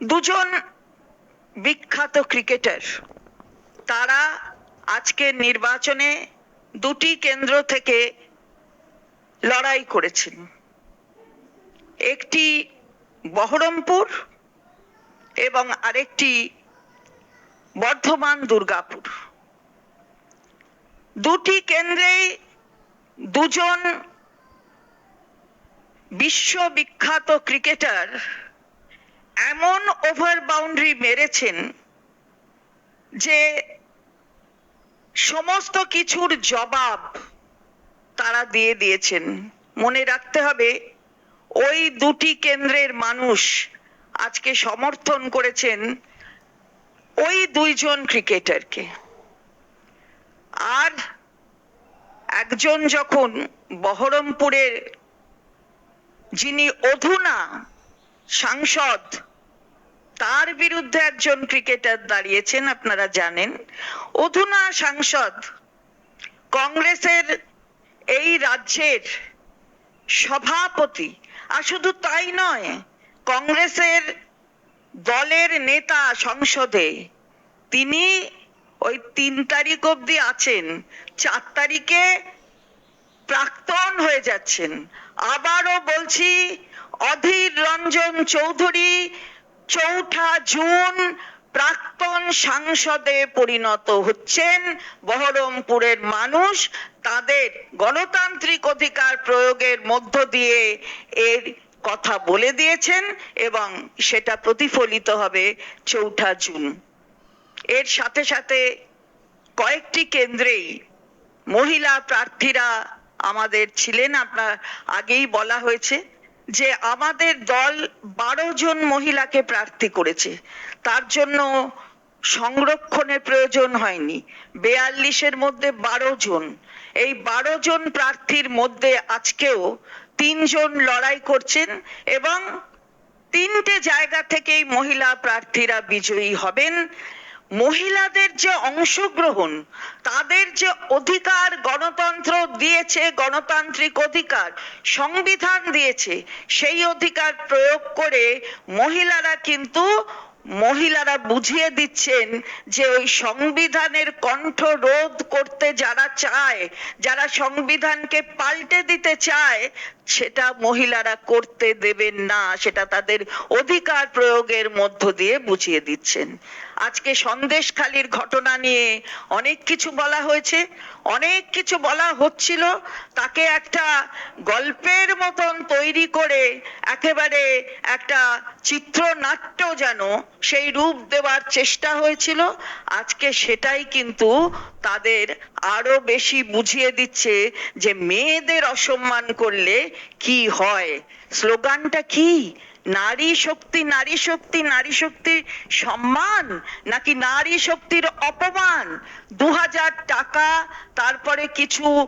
দুজন বিখ্যাত ক্রিকেটার, তারা আজকের নির্বাচনে দুটি কেন্দ্র থেকে লড়াই করেছেন। একটি বহরমপুর এবং আরেকটি বর্ধমান দুর্গাপুর। দুটি কেন্দ্রেই দুজন বিশ্ববিখ্যাত ক্রিকেটার এমন ওভার বাউন্ডারি মেরেছেন যে সমস্ত কিছুর জবাব তারা দিয়ে দিয়েছেন। মনে রাখতে হবে, ওই দুটি কেন্দ্রের মানুষ আজকে সমর্থন করেছেন ওই দুইজন ক্রিকেটারকে। আর একজন যখন বহরমপুরের যিনি অধুনা সাংসদ তার বিরুদ্ধে একজন ক্রিকেটার দাঁড়িয়েছেন, আপনারা জানেন। অধুনা সাংসদ, কংগ্রেসের এই রাজ্যের সভাপতি। আর শুধু তাই নয়, কংগ্রেসের দলের নেতা সংসদে তিনি ওই তিন তারিখ অবধি আছেন, চার তারিখে প্রাক্তন হয়ে যাচ্ছেন। আবারও বলছি, অধীর রঞ্জন চৌধুরী চৌঠা জুন প্রাক্তন সাংসদে পরিণত হচ্ছেন বহরমপুরের মানুষ। তাদের গণতান্ত্রিক অধিকার প্রয়োগের মধ্য দিয়ে এর কথা বলে দিয়েছেন এবং সেটা প্রতিফলিত হবে চৌঠা জুন। এর সাথে সাথে কয়েকটি কেন্দ্রেই মহিলা প্রার্থীরা আমাদের ছিলেন, আপনার আগেই বলা হয়েছে। যে আমাদের দল বারো জন মহিলাকে প্রার্থী করেছে, তার জন্য সংরক্ষণের প্রয়োজন হয়নি। বেয়াল্লিশের মধ্যে বারো জন। এই বারো জন প্রার্থীর মধ্যে আজকেও তিনজন লড়াই করছেন এবং তিনটে জায়গা থেকেই মহিলা প্রার্থীরা বিজয়ী হবেন। মহিলাদের যে অংশগ্রহণ, তাদের যে অধিকার গণতন্ত্র দিয়েছে, গণতান্ত্রিক অধিকার, সংবিধান দিয়েছে, সেই অধিকার প্রয়োগ করে মহিলারা কিন্তু, মহিলারা বুঝিয়ে দিচ্ছেন যে ওই সংবিধানের কণ্ঠ রোধ করতে যারা চায়, যারা সংবিধানকে পাল্টে দিতে চায়, সেটা মহিলারা করতে দেবেন না, সেটা তাদের অধিকার প্রয়োগের মধ্য দিয়ে বুঝিয়ে দিচ্ছেন। আজকে সন্দেশখালির ঘটনা নিয়ে অনেক কিছু বলা হয়েছে, অনেক কিছু বলা হচ্ছিল। তাকে একটা গল্পের মতন তৈরি করে একেবারে একটা চিত্রনাট্য যেন সেই রূপ দেওয়ার চেষ্টা হয়েছিল। আজকে সেটাই কিন্তু তাদের আরও বেশি বুঝিয়ে দিচ্ছে যে মেয়েদের অসম্মান করলে কি হয়। স্লোগানটা কি? নারী শক্তি নারী শক্তি, নারী শক্তির সম্মান, নাকি নারী শক্তির অপমান? দু হাজার টাকা, তারপরে কিছু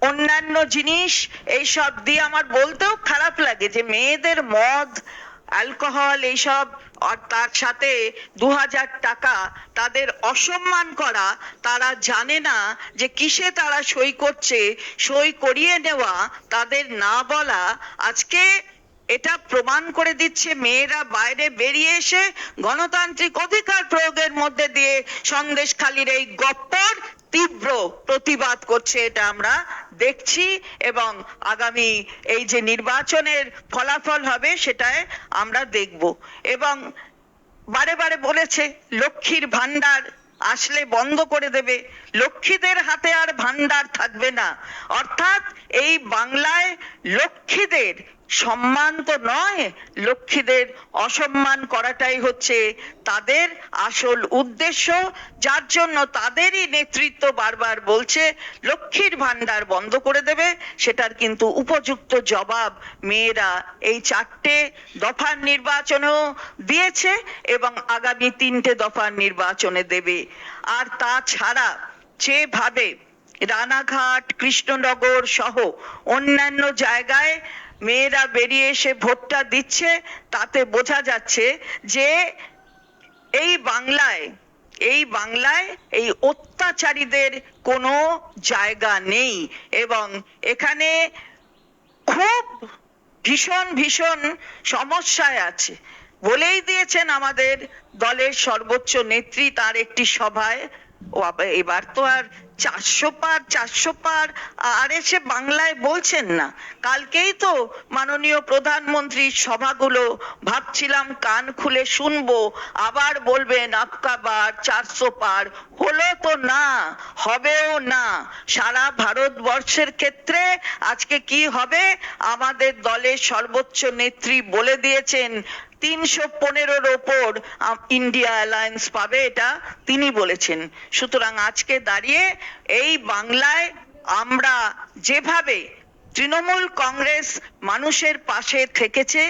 অন্যান্য জিনিস, এইসব দিয়ে আমার বলতেও খারাপ লাগে যে মেয়েদের মদ, অ্যালকোহল, এইসব, আর তার সাথে দু হাজার টাকা, তাদের অসম্মান করা, তারা জানে না যে কিসে তারা সই করছে, সই করিয়ে নেওয়া, তাদের না বলা, আজকে এটা প্রমাণ করে দিচ্ছে মেয়েরা বাইরে বেরিয়ে এসে গণতান্ত্রিক অধিকার প্রয়োগের মধ্যে দিয়ে সন্দেশখালির এই গপ্পর তীব্র প্রতিবাদ করছে এটা আমরা দেখছি এবং আগামী এই যে নির্বাচনের ফলাফল হবে সেটায় আমরা দেখব। এবং বারে বারে বলেছে, লক্ষ্মীর ভান্ডার আসলে বন্ধ করে দেবে। লক্ষ্মীদের হাতে আর ভান্ডার থাকবে না। অর্থাৎ এই বাংলায় লক্ষ্মীদের সম্মান তো নয়, লক্ষ্মীদের অসম্মান করাটাই হচ্ছে তাদের আসল উদ্দেশ্য, যার জন্য তাদেরই নেতৃত্ব বারবার বলছে, লক্ষ্মীর ভান্ডার বন্ধ করে দেবে। সেটার কিন্তু উপযুক্ত জবাব মেয়েরা এই চারটে দফার নির্বাচনেও দিয়েছে এবং আগামী তিনটে দফার নির্বাচনে দেবে। আর তাছাড়া যেভাবে রানাঘাট, কৃষ্ণনগর সহ অন্যান্য জায়গায় মেয়েরা বেরিয়ে এসে ভোটটা দিচ্ছে, তাতে বোঝা যাচ্ছে যে এই বাংলায় এই বাংলায় এই অত্যাচারীদের কোনো জায়গা নেই এবং এখানে খুব ভীষণ ভীষণ সমস্যায় আছে। বলেই দিয়েছেন আমাদের দলের সর্বোচ্চ নেত্রী তার একটি সভায়। এবার তো আর চারশো পার চারশো পার আর এসে বাংলায় বলছেন না। কালকেই তো মাননীয় প্রধানমন্ত্রীর সভাগুলো ভাবছিলাম, কান খুলে শুনব, আবার বলবেন, আপকা বার, চারশো পার। হলো তো না, হবেও না। সারা ভারতবর্ষের ক্ষেত্রে আজকে কি হবে? আমাদের দলের সর্বোচ্চ নেত্রী বলে দিয়েছেন, তিনশো পনেরোর ওপর ইন্ডিয়া অ্যালায়েন্স পাবে এটা। তিনি বলেছেন। সুতরাং আজকে দাঁড়িয়ে এই বাংলায় আমরা যেভাবে তৃণমূল কংগ্রেস মানুষের পাশে থেকেছে,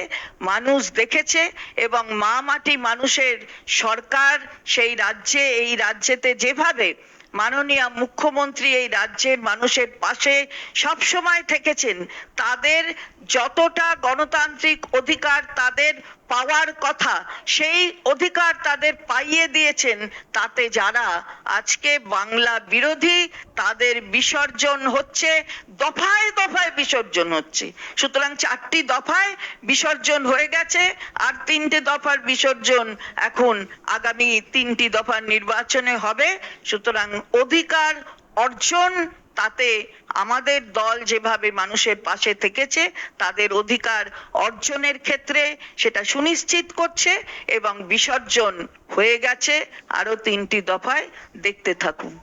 মানুষ দেখেছে এবং মা মাটি মানুষের সরকার সেই রাজ্যে, এই রাজ্যেতে যেভাবে মাননীয় মুখ্যমন্ত্রী এই রাজ্যের মানুষের পাশে সব সময় থেকেছেন। তাদের যতটা গণতান্ত্রিক অধিকার তাদের পাওয়ার কথা, সেই অধিকার তাদের পাইয়ে দিয়েছেন। তাতে যারা আজকে বাংলা বিরোধী, তাদের বিসর্জন হচ্ছে, দফায় দফায় বিসর্জন হচ্ছে। সুতরাং চারটি দফায় বিসর্জন হয়ে গেছে, আর তিনটে দফার বিসর্জন এখন আগামী তিনটি দফার নির্বাচনে হবে। সুতরাং অধিকার অর্জন, তাতে আমাদের দল যেভাবে মানুষের পাশে থেকেছে, তাদের অধিকার অর্জনের ক্ষেত্রে সেটা সুনিশ্চিত করছে এবং বিসর্জন হয়ে গেছে। আরও তিনটি দফায় দেখতে থাকুন।